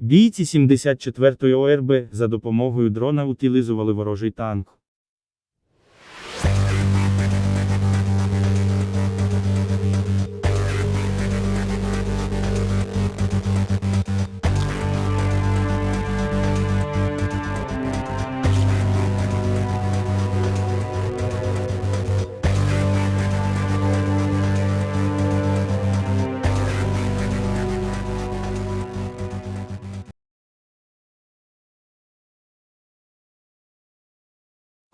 Бійці 74-ї ОРБ за допомогою дрона утилізували ворожий танк.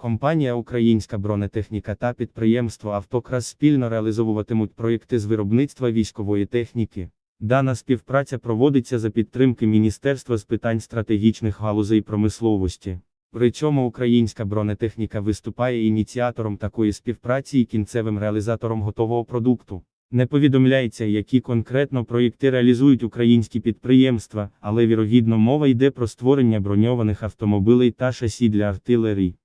Компанія Українська бронетехніка та підприємство Автокрас спільно реалізовуватимуть проєкти з виробництва військової техніки. Дана співпраця проводиться за підтримки Міністерства з питань стратегічних галузей промисловості. Причому українська бронетехніка виступає ініціатором такої співпраці і кінцевим реалізатором готового продукту. Не повідомляється, які конкретно проєкти реалізують українські підприємства, але вірогідно мова йде про створення броньованих автомобілей та шасі для артилерії.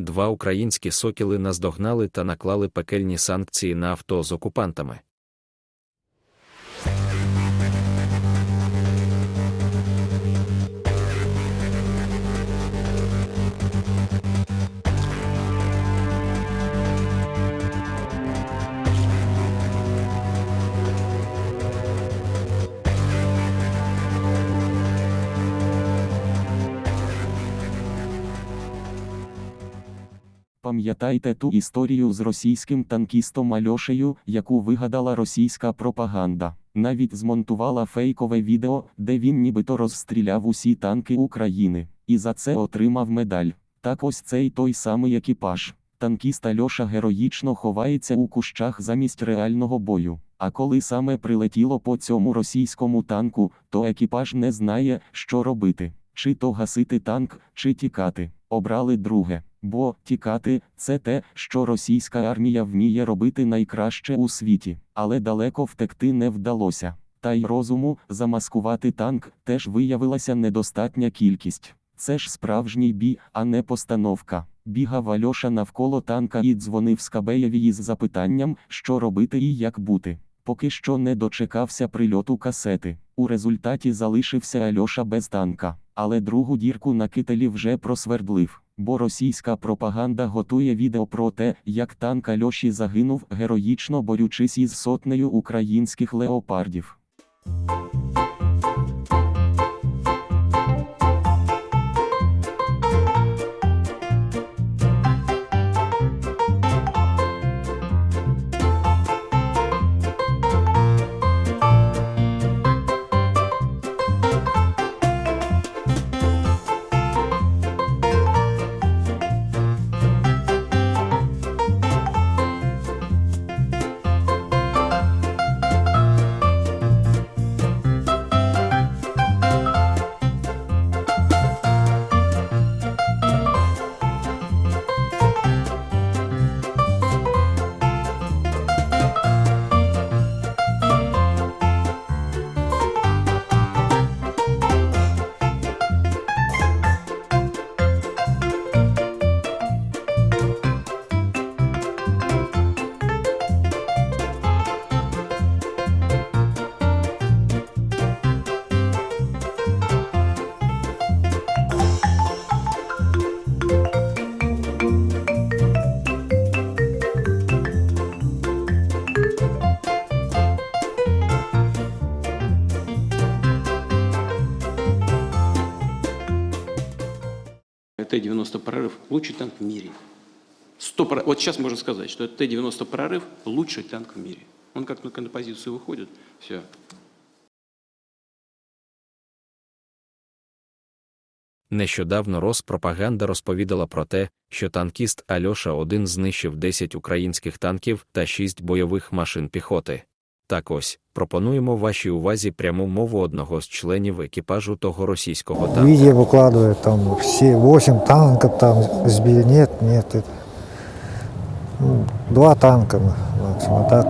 Два українські сокіли наздогнали та наклали пекельні санкції на авто з окупантами. Пам'ятайте ту історію з російським танкістом Альошею, яку вигадала російська пропаганда. Навіть змонтувала фейкове відео, де він нібито розстріляв усі танки України, і за це отримав медаль. Так ось цей той самий екіпаж. Танкіст Альоша героїчно ховається у кущах замість реального бою. А коли саме прилетіло по цьому російському танку, то екіпаж не знає, що робити: чи то гасити танк, чи тікати. Обрали друге. Бо тікати це те, що російська армія вміє робити найкраще у світі, але далеко втекти не вдалося. Та й розуму замаскувати танк теж виявилася недостатня кількість. Це ж справжній бій, а не постановка. Бігав Альоша навколо танка і дзвонив Скабеєві із запитанням, що робити і як бути. Поки що не дочекався прильоту касети. У результаті залишився Альоша без танка, але другу дірку на кителі вже просвердлив. Бо російська пропаганда готує відео про те, як танк Альоші загинув, героїчно борючись із сотнею українських леопардів. Т-90 прорыв лучший танк в мире. 100 про- Вот сейчас можно сказать, что Т-90 прорыв лучший танк в мире. Он как на композицию выходит, все. Нещодавно Роспропаганда розповідала про те, що танкіст Альоша 1 знищив 10 українських танків та 6 бойових машин піхоти. Так ось пропонуємо вашій увазі пряму мову одного з членів екіпажу того російського танка. Видео выкладывают, там все 8 танков там сбили. Нет, нет. это, ну, два танка мы максимум, так.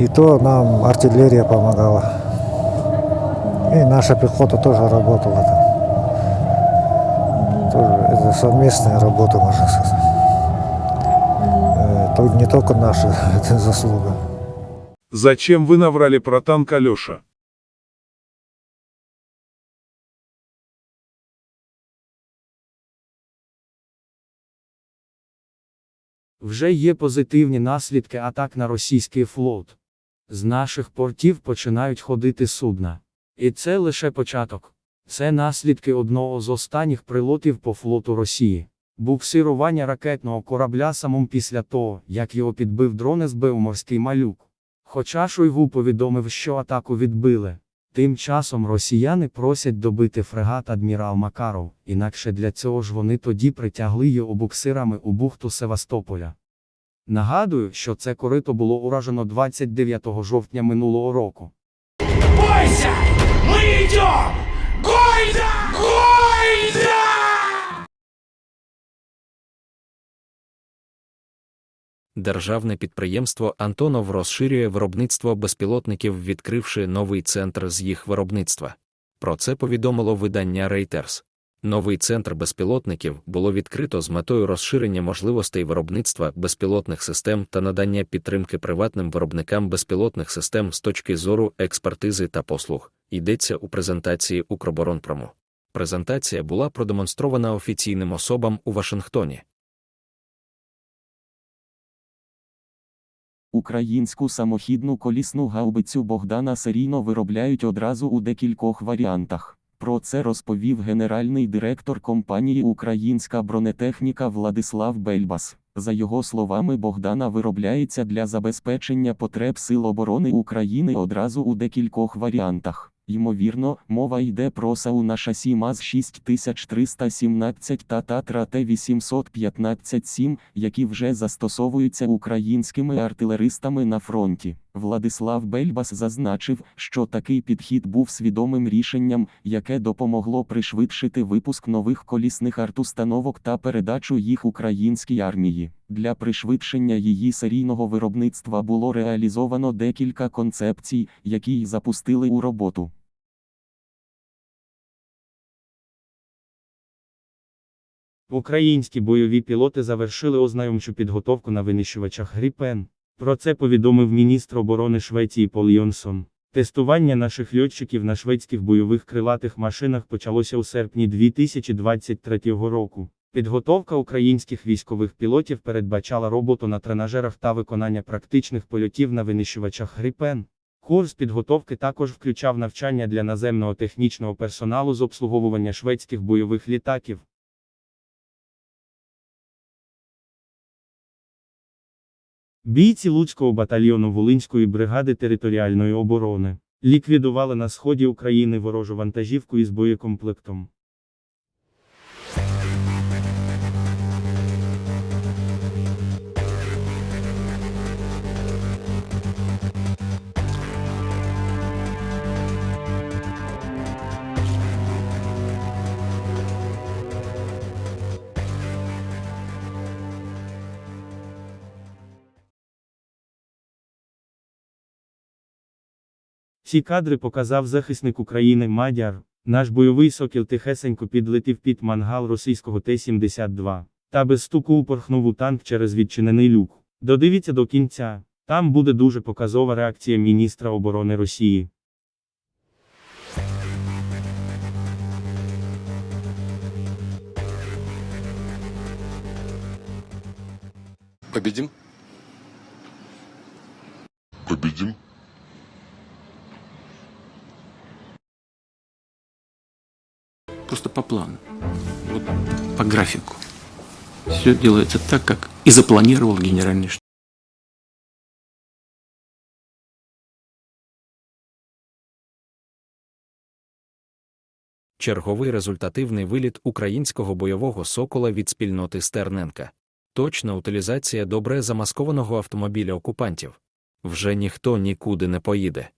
И то нам артиллерия помогала. И наша пехота тоже работала там. Тоже это совместная работа, можно сказать. Э, То тут не только наша это заслуга. Зачем вы наврали про танк Алеша? Вже є позитивні наслідки атак на російський флот. З наших портів починають ходити судна. І це лише початок. Це наслідки одного з останніх прилотів по флоту Росії. Буксирування ракетного корабля самим після того, як його підбив дрон СБУ морський малюк. Хоча Шойгу повідомив, що атаку відбили. Тим часом росіяни просять добити фрегат адмірал Макаров, інакше для цього ж вони тоді притягли його буксирами у бухту Севастополя. Нагадую, що це корито було уражено 29 жовтня минулого року. Бойся! Ми идем! Державне підприємство Антонов розширює виробництво безпілотників, відкривши новий центр з їх виробництва. Про це повідомило видання Reuters. Новий центр безпілотників було відкрито з метою розширення можливостей виробництва безпілотних систем та надання підтримки приватним виробникам безпілотних систем з точки зору експертизи та послуг. Йдеться у презентації Укроборонпрому. Презентація була продемонстрована офіційним особам у Вашингтоні. Українську самохідну колісну гаубицю Богдана серійно виробляють одразу у декількох варіантах. Про це розповів генеральний директор компанії Українська бронетехніка Владислав Бельбас. За його словами, Богдана виробляється для забезпечення потреб Сил оборони України одразу у декількох варіантах. Ймовірно, мова йде про САУ на шасі МАЗ-6317 та Татра Т-815-7, які вже застосовуються українськими артилеристами на фронті. Владислав Бельбас зазначив, що такий підхід був свідомим рішенням, яке допомогло пришвидшити випуск нових колісних артустановок та передачу їх українській армії. Для пришвидшення її серійного виробництва було реалізовано декілька концепцій, які й запустили у роботу. Українські бойові пілоти завершили ознайомчу підготовку на винищувачах Гріпен. Про це повідомив міністр оборони Швеції Пол Йонсон. Тестування наших льотчиків на шведських бойових крилатих машинах почалося у серпні 2023 року. Підготовка українських військових пілотів передбачала роботу на тренажерах та виконання практичних польотів на винищувачах Гріпен. Курс підготовки також включав навчання для наземного технічного персоналу з обслуговування шведських бойових літаків. Бійці Луцького батальйону Волинської бригади територіальної оборони ліквідували на сході України ворожу вантажівку із боєкомплектом. Ці кадри показав захисник України Мадяр. Наш бойовий сокіл тихесенько підлетів під мангал російського Т-72 та без стуку упорхнув у танк через відчинений люк. Додивіться до кінця. Там буде дуже показова реакція міністра оборони Росії. Победим? Победим. Просто по плану. Вот по графику. Все делается так, как и запланировал генеральный штаб. Черговий результативний виліт українського бойового сокола від спільноти Стерненка. Точна утилізація добре замаскованого автомобіля окупантів. Вже ніхто нікуди не поїде.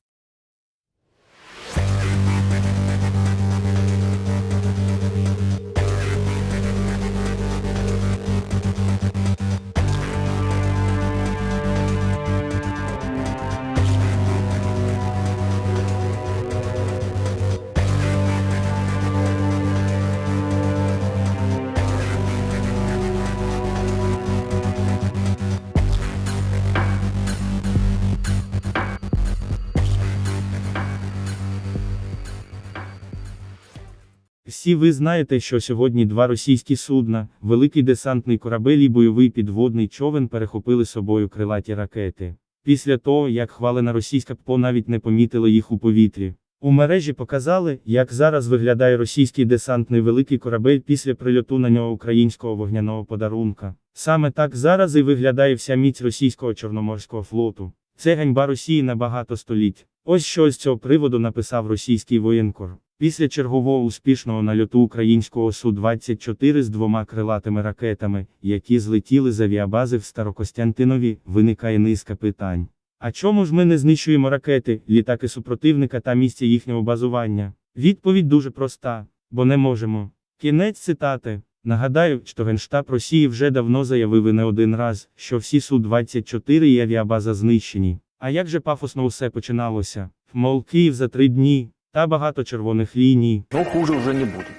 Всі ви знаєте, що сьогодні два російські судна, великий десантний корабель і бойовий підводний човен перехопили собою крилаті ракети. Після того, як хвалена російська ППО навіть не помітила їх у повітрі. У мережі показали, як зараз виглядає російський десантний великий корабель після прильоту на нього українського вогняного подарунка. Саме так зараз і виглядає вся міць російського чорноморського флоту. Це ганьба Росії на багато століть. Ось що з цього приводу написав російський воєнкор. Після чергового успішного нальоту українського Су-24 з двома крилатими ракетами, які злетіли з авіабази в Старокостянтинові, виникає низка питань. А чому ж ми не знищуємо ракети, літаки супротивника та місця їхнього базування? Відповідь дуже проста, бо не можемо. Кінець цитати. Нагадаю, що Генштаб Росії вже давно заявив і не один раз, що всі Су-24 і авіабаза знищені. А як же пафосно усе починалося? Мол, Київ за три дні, та багато червоних ліній. Но хуже уже не будет.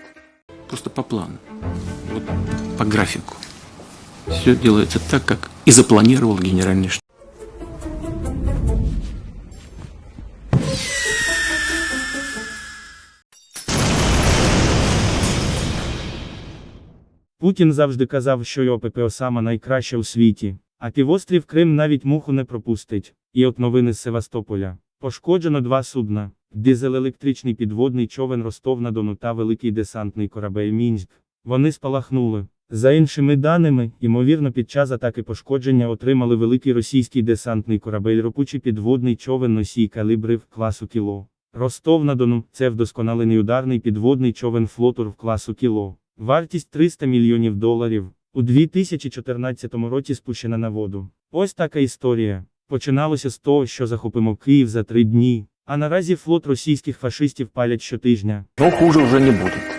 Просто по плану. Вот по графику. Все делается так, как и запланировал генеральный штаб. Путін завжди казав, що його ППО сама найкраща у світі, а півострів Крим навіть муху не пропустить. І от новини з Севастополя. Пошкоджено два судна: дизель-електричний підводний човен Ростов-на-Дону та великий десантний корабель Мінськ. Вони спалахнули. За іншими даними, ймовірно, під час атаки пошкодження отримали великий російський десантний корабель ропучий підводний човен носій калібрів класу кіло. Ростов-на-Дону це вдосконалений ударний підводний човен флотур в класу кіло. Вартість 300 мільйонів доларів. У 2014 році спущена на воду. Ось така історія. Починалося з того, що захопимо Київ за три дні. А наразі флот російських фашистів палять щотижня. Ну хуже уже не будет.